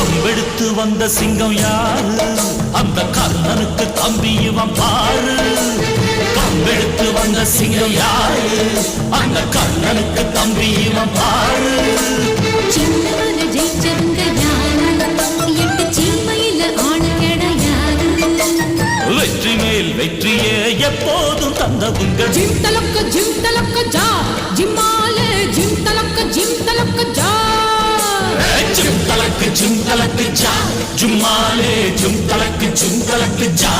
அம்பெடுத்து வந்த சிங்கம் யாரு? அந்த கர்ணனுக்கு தம்பியுவன் பாரு கம்பெடுத்து வந்த சிங்கம் யாரு? அந்த கர்ணனுக்கு தம்பியுவன் பாரு சின்னவன ஜெயிச்சவங்க வெற்றி மேல் வெற்றியே எப்போதும் தந்த உங்கள் ஜிம் தலக்க ஜிம் தலக்க ஜா தலக்கு ஜிம் தலக்கு ஜா. ஜும்மாலே ஜும் தலக்கு ஜும் தலக்கு ஜா.